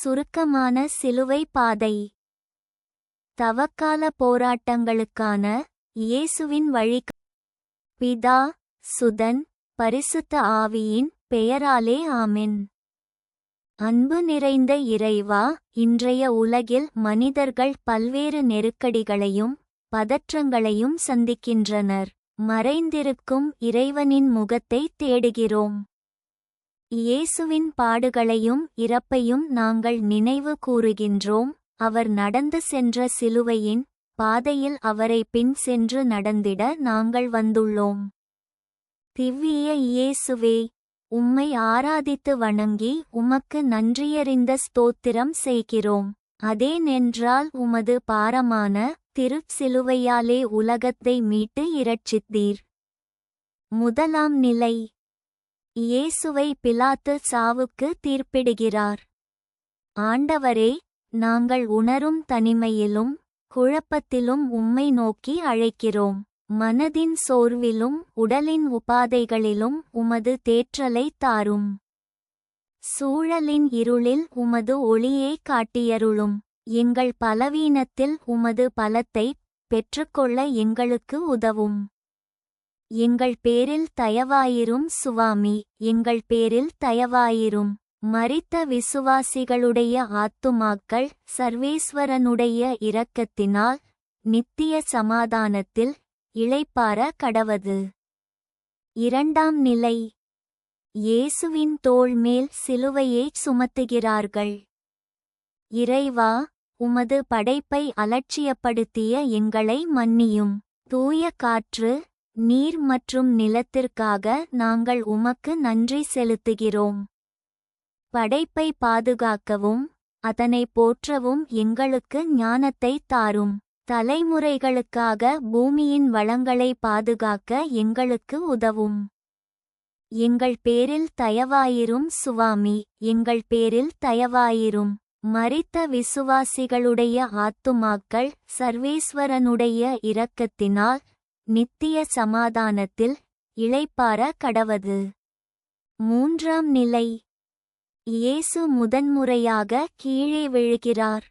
சுருக்கமான சிலுவை பாதை. தவக்கால போராட்டங்களுக்கான இயேசுவின் வழி பிதா சுதன் பரிசுத்த ஆவியின் பெயராலே ஆமென். அன்பு நிறைந்த இறைவா இன்றைய உலகில் மனிதர்கள் பல்வேறு நெருக்கடிகளையும் பதற்றங்களையும் சந்திக்கின்றனர். மறைந்திருக்கும் இறைவனின் முகத்தை தேடுகிறோம். இயேசுவின் பாடுகளையும் இறப்பையும் நாங்கள் நினைவு கூறுகின்றோம். அவர் நடந்து சென்ற சிலுவையின் பாதையில் அவரை பின் சென்று நடந்திட நாங்கள் வந்துள்ளோம். திவ்விய இயேசுவே உம்மை ஆராதித்து வணங்கி உமக்கு நன்றியறிந்த ஸ்தோத்திரம் செய்கிறோம். அதேனென்றால் உமது பாரமான திருச்சிலுவையாலே உலகத்தை மீட்டு இரட்சித்தீர். முதலாம் நிலை இயேசுவை பிலாத்து சாவுக்கு தீர்ப்பிடுகிறார். ஆண்டவரே நாங்கள் உணரும் தனிமையிலும் குழப்பத்திலும் உம்மை நோக்கி அழைக்கிறோம். மனதின் சோர்விலும் உடலின் உபாதைகளிலும் உமது தேற்றலை தாரும். சூழலின் இருளில் உமது ஒளியே காட்டியருளும். எங்கள் பலவீனத்தில் உமது பலத்தை பெற்றுக்கொள்ள எங்களுக்கு உதவும். எங்கள் பேரில் தயவாயிரும் சுவாமி எங்கள் பேரில் தயவாயிரும். மரித்த விசுவாசிகளுடைய ஆத்துமாக்கள் சர்வேஸ்வரனுடைய இரக்கத்தினால் நித்திய சமாதானத்தில் இளைப்பார கடவது. இரண்டாம் நிலை. இயேசுவின் தோள் மேல் சிலுவையைச் சுமத்துகிறார்கள். இறைவா உமது படைப்பை அலட்சியப்படுத்திய எங்களை மன்னியும். தூய காற்று நீர் மற்றும் நிலத்திற்காக நாங்கள் உமக்கு நன்றி செலுத்துகிறோம். படைப்பை பாதுகாக்கவும் அதனை போற்றவும் எங்களுக்கு ஞானத்தை தாரும். தலைமுறைகளுக்காக பூமியின் வளங்களை பாதுகாக்க எங்களுக்கு உதவும். எங்கள் பேரில் தயவாயிரும் சுவாமி எங்கள் பேரில் தயவாயிரும். மரித்த விசுவாசிகளுடைய ஆத்துமாக்கள் சர்வேஸ்வரனுடைய இரக்கத்தினால் நித்திய சமாதானத்தில் இளைப்பார கடவது. மூன்றாம் நிலை. இயேசு முதன்முறையாக கீழே விழுகிறார்.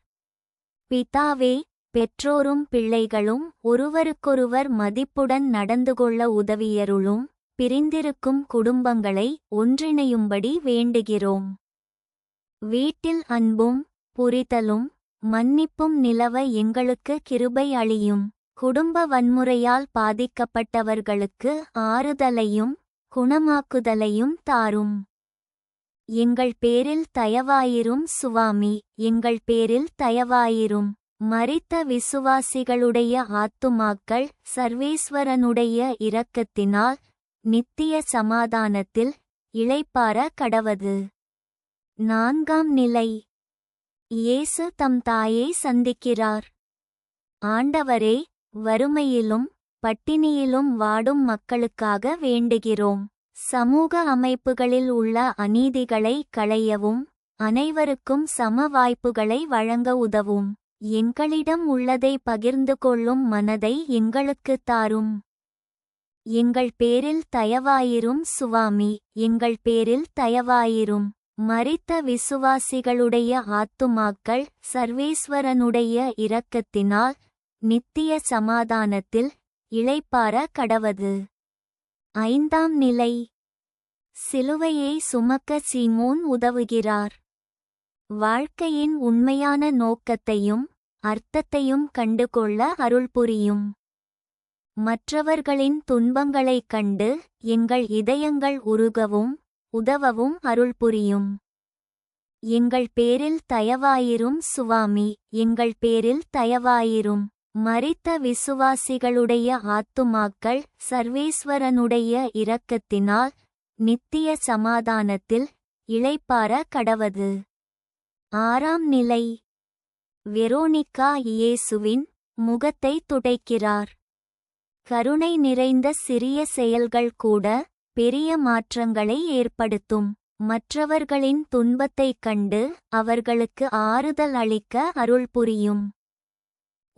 பிதாவே பெற்றோரும் பிள்ளைகளும் ஒருவருக்கொருவர் மதிப்புடன் நடந்து கொள்ள உதவியருளும் பிரிந்திருக்கும் குடும்பங்களை ஒன்றிணையும்படி வேண்டுகிறோம். வீட்டில் அன்பும் புரிதலும் மன்னிப்பும் நிலவ எங்களுக்கு கிருபை அழியும் குடும்ப வன்முறையால் பாதிக்கப்பட்டவர்களுக்கு ஆறுதலையும் குணமாக்குதலையும் தாரும். எங்கள் பேரில் தயவாயிரும் சுவாமி எங்கள் பேரில் தயவாயிரும். மறித்த விசுவாசிகளுடைய ஆத்துமாக்கள் சர்வேஸ்வரனுடைய இரக்கத்தினால் நித்திய சமாதானத்தில் இளைப்பார கடவது. நான்காம் நிலை. இயேசு தம் தாயை சந்திக்கிறார். ஆண்டவரே வறுமையிலும் பட்டினியிலும் வாடும் மக்களுக்காக வேண்டுகிறோம். சமூக அமைப்புகளில் உள்ள அநீதிகளை களையவும் அனைவருக்கும் சம வாய்ப்புகளை வழங்க உதவும். எங்களிடம் உள்ளதை பகிர்ந்து கொள்ளும் மனதை எங்களுக்குத் தாரும். எங்கள் பேரில் தயவாயிரும் சுவாமி எங்கள் பேரில் தயவாயிரும். மறித்த விசுவாசிகளுடைய ஆத்துமாக்கள் சர்வேஸ்வரனுடைய இரக்கத்தினால் நித்திய சமாதானத்தில் இளைப்பார கடவது. ஐந்தாம் நிலை. சிலுவையை சுமக்க சீமோன் உதவுகிறார். வாழ்க்கையின் உண்மையான நோக்கத்தையும் அர்த்தத்தையும் கண்டுகொள்ள அருள் புரியும். மற்றவர்களின் துன்பங்களைக் கண்டு எங்கள் இதயங்கள் உருகவும் உதவவும் அருள் புரியும். எங்கள் பேரில் தயவாயிரும் சுவாமி எங்கள் பேரில் தயவாயிரும். மரித்த விசுவாசிகளுடைய ஆத்துமாக்கள் சர்வேஸ்வரனுடைய இரக்கத்தினால் நித்திய சமாதானத்தில் இளைப்பார கடவது. ஆறாம் நிலை. வெரோனிகா இயேசுவின் முகத்தை துடைக்கிறார். கருணை நிறைந்த சிறிய செயல்கள் கூட பெரிய மாற்றங்களை ஏற்படுத்தும். மற்றவர்களின் துன்பத்தைக் கண்டு அவர்களுக்கு ஆறுதல் அளிக்க அருள் புரியும்.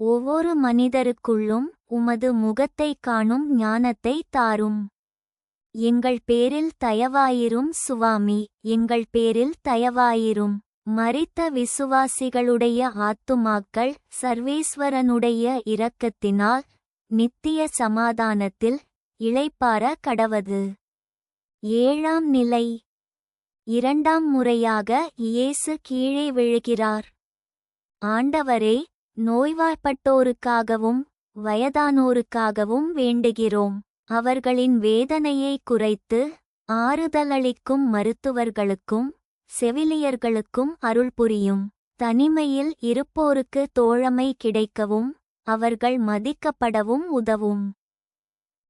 ஒவ்வொரு மனிதருக்குள்ளும் உமது முகத்தைக் காணும் ஞானத்தை தாரும். எங்கள் பேரில் தயவாயிரும் சுவாமி எங்கள் பேரில் தயவாயிரும். மறித்த விசுவாசிகளுடைய ஆத்துமாக்கள் சர்வேஸ்வரனுடைய இரக்கத்தினால் நித்திய சமாதானத்தில் இளைப்பார கடவது. ஏழாம் நிலை. இரண்டாம் முறையாக இயேசு கீழே விழுகிறார். ஆண்டவரே நோய்வாய்ப்பட்டோருக்காகவும் வயதானோருக்காகவும் வேண்டுகிறோம். அவர்களின் வேதனையை குறைத்து ஆறுதலளிக்கும் மருத்துவர்களுக்கும் செவிலியர்களுக்கும் அருள் புரியும். தனிமையில் இருப்போருக்கு தோழமை கிடைக்கவும் அவர்கள் மதிக்கப்படவும் உதவும்.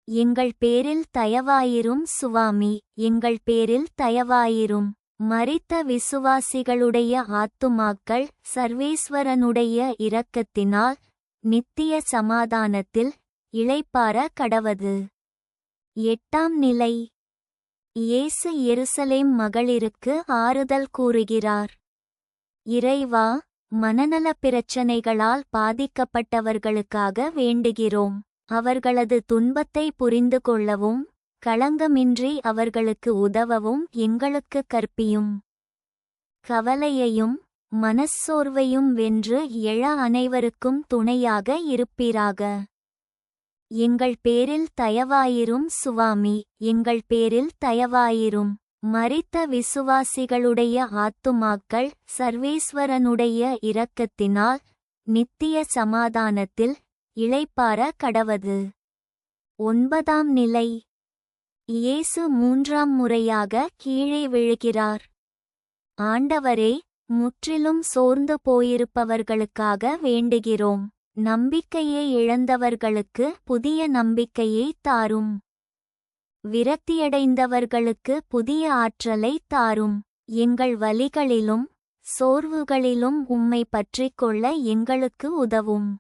எங்கள் பேரில் தயவாயிரும் சுவாமி எங்கள் பேரில் தயவாயிரும். மரித்த விசுவாசிகளுடைய ஆத்துமாக்கள் சர்வேஸ்வரனுடைய இரக்கத்தினால் நித்திய சமாதானத்தில் இளைப்பார கடவது. எட்டாம் நிலை. இயேசு எருசலேம் மகளிருக்கு ஆறுதல் கூறுகிறார். இறைவா மனநலப் பிரச்சனைகளால் பாதிக்கப்பட்டவர்களுக்காக வேண்டுகிறோம். அவர்களது துன்பத்தை புரிந்து கொள்ளவும் களங்கமின்றி அவர்களுக்கு உதவவும் எங்களுக்கு கற்பியும். கவலையையும் மனச்சோர்வையும் வென்று எழ அனைவருக்கும் துணையாக இருப்பீராக. எங்கள் பேரில் தயவாயிரும் சுவாமி எங்கள் பேரில் தயவாயிரும். மறித்த விசுவாசிகளுடைய ஆத்துமாக்கள் சர்வேஸ்வரனுடைய இரக்கத்தினால் நித்திய சமாதானத்தில் இளைப்பார கடவது. ஒன்பதாம் நிலை. இயேசு மூன்றாம் முறையாக கீழே விழுகிறார். ஆண்டவரே முற்றிலும் சோர்ந்து போயிருப்பவர்களுக்காக வேண்டுகிறோம். நம்பிக்கையை இழந்தவர்களுக்கு புதிய நம்பிக்கையை தாரும். விரக்தியடைந்தவர்களுக்கு புதிய ஆற்றலை தாரும். எங்கள் வலிகளிலும் சோர்வுகளிலும் உம்மை பற்றிக் கொள்ள எங்களுக்கு உதவும்.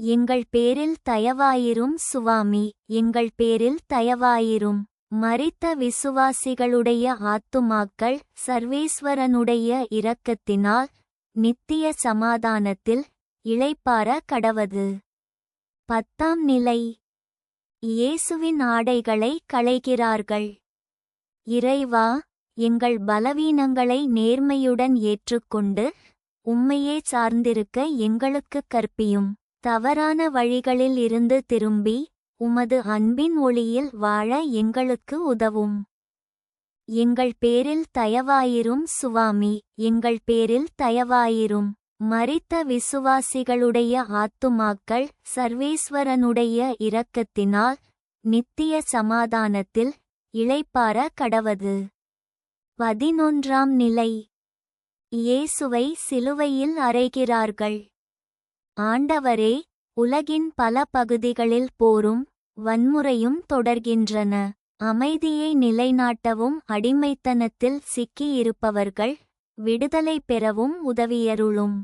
எங்கள் பேரில் தயவாயிரும் சுவாமி எங்கள் பேரில் தயவாயிரும். மரித்த விசுவாசிகளுடைய ஆத்துமாக்கள் சர்வேஸ்வரனுடைய இரக்கத்தினால் நித்திய சமாதானத்தில் இளைப்பார கடவது. பத்தாம் நிலை. இயேசுவின் ஆடைகளை களைகிறார்கள். இறைவா எங்கள் பலவீனங்களை நேர்மையுடன் ஏற்றுக்கொண்டு உம்மையே சார்ந்திருக்க எங்களுக்குக் கற்பியும். தவறான வழிகளில் இருந்து திரும்பி உமது அன்பின் ஒளியில் வாழ எங்களுக்கு உதவும். எங்கள் பேரில் தயவாயிரும் சுவாமி எங்கள் பேரில் தயவாயிரும். மறித்த விசுவாசிகளுடைய ஆத்துமாக்கள் சர்வேஸ்வரனுடைய இரக்கத்தினால் நித்திய சமாதானத்தில் இளைப்பார கடவது. பதினொன்றாம் நிலை. இயேசுவை சிலுவையில் அறைகிறார்கள். ஆண்டவரே உலகின் பல பகுதிகளில் போரும் வன்முறையும் தொடர்கின்றன. அமைதியை நிலைநாட்டவும் அடிமைத்தனத்தில் சிக்கியிருப்பவர்கள் விடுதலை பெறவும் உதவியருளும்.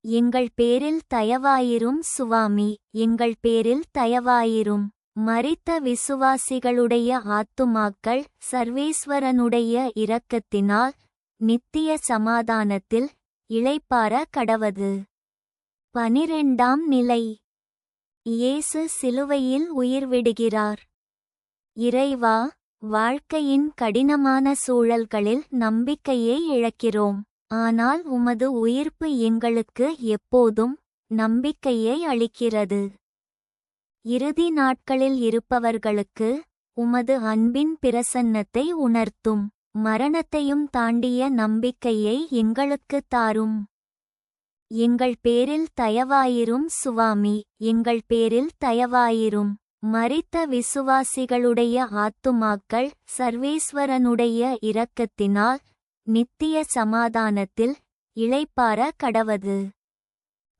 எங்கள் பேரில் தயவாயிரும் சுவாமி எங்கள் பேரில் தயவாயிரும். மரித்த விசுவாசிகளுடைய ஆத்துமாக்கள் சர்வேஸ்வரனுடைய இரக்கத்தினால் நித்திய சமாதானத்தில் இளைப்பார கடவது. பனிரெண்டாம் நிலை. இயேசு சிலுவையில் உயிர் விடுகிறார் இறைவா வாழ்க்கையின் கடினமான சூழல்களில் நம்பிக்கையை இழக்கிறோம். ஆனால் உமது உயிர்ப்பு எங்களுக்கு எப்போதும் நம்பிக்கையை அளிக்கிறது. இறுதி நாட்களில் இருப்பவர்களுக்கு உமது அன்பின் பிரசன்னத்தை உணர்த்தும். மரணத்தையும் தாண்டிய நம்பிக்கையை எங்களுக்கு தாரும். எங்கள் பேரில் தயவாயிரும் சுவாமி எங்கள் பேரில் தயவாயிரும். மரித்த விசுவாசிகளுடைய ஆத்துமாக்கள் சர்வேஸ்வரனுடைய இரக்கத்தினால் நித்திய சமாதானத்தில் இளைப்பார கடவது.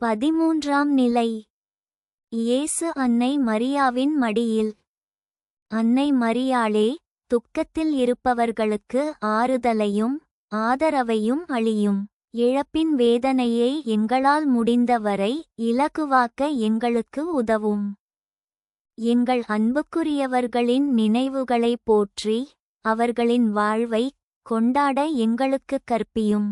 பதிமூன்றாம் நிலை. இயேசு அன்னை மரியாவின் மடியில். அன்னை மரியாளே துக்கத்தில் இருப்பவர்களுக்கு ஆறுதலையும் ஆதரவையும் அழியும் இழப்பின் வேதனையை எங்களால் முடிந்தவரை இலகுவாக்க எங்களுக்கு உதவும். எங்கள் அன்புக்குரியவர்களின் நினைவுகளை போற்றி அவர்களின் வாழ்வை கொண்டாட எங்களுக்கு கற்பியும்.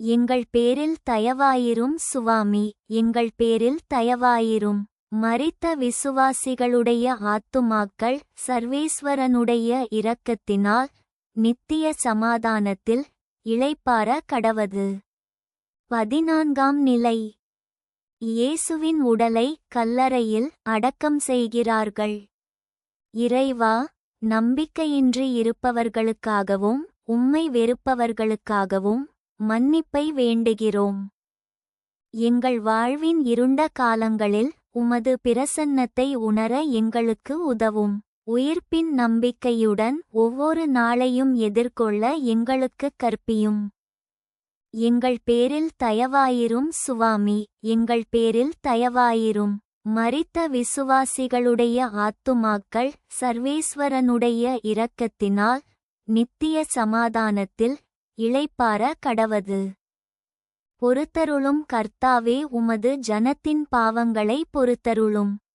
எங்கள் பேரில் தயவாயிரும் சுவாமி எங்கள் பேரில் தயவாயிரும். மறித்த விசுவாசிகளுடைய ஆத்துமாக்கள் சர்வேஸ்வரனுடைய இரக்கத்தினால் நித்திய சமாதானத்தில் இளைப்பார கடவது. பதினான்காம் நிலை. இயேசுவின் உடலை கல்லறையில் அடக்கம் செய்கிறார்கள். இறைவா நம்பிக்கையின்றி இருப்பவர்களுக்காகவும் உம்மை வெறுப்பவர்களுக்காகவும் மன்னிப்பை வேண்டுகிறோம். எங்கள் வாழ்வின் இருண்ட காலங்களில் உமது பிரசன்னத்தை உணர எங்களுக்கு உதவும். உயிர்ப்பின் நம்பிக்கையுடன் ஒவ்வொரு நாளையும் எதிர்கொள்ள எங்களுக்கு கற்பியும். எங்கள் பேரில் தயவாயிரும் சுவாமி எங்கள் பேரில் தயவாயிரும். மறித்த விசுவாசிகளுடைய ஆத்துமாக்கள் சர்வேஸ்வரனுடைய இரக்கத்தினால் நித்திய சமாதானத்தில் இளைப்பார கடவது. பொறுத்தருளும் கர்த்தாவே உமது ஜனத்தின் பாவங்களை பொறுத்தருளும்.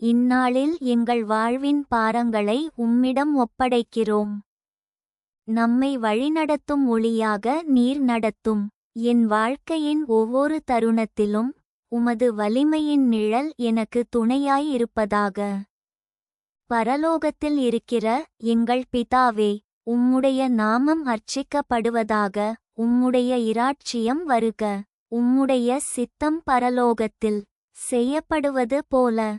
இந்நாளில் எங்கள் வாழ்வின் பாரங்களை உம்மிடம் ஒப்படைக்கிறோம். நம்மை வழிநடத்தும் ஒளியாக நீர் நடத்தும். என் வாழ்க்கையின் ஒவ்வொரு தருணத்திலும் உமது வலிமையின் நிழல் எனக்கு துணையாயிருப்பதாக. பரலோகத்தில் இருக்கிற எங்கள் பிதாவே உம்முடைய நாமம் அர்ச்சிக்கப்படுவதாக உம்முடைய இராட்சியம் வருக. உம்முடைய சித்தம் பரலோகத்தில் செய்யப்படுவது போல.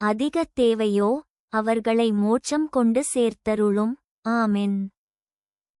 அதிக தேவையோ அவர்களை மோட்சம் கொண்டு சேர்த்தருளும். ஆமென்.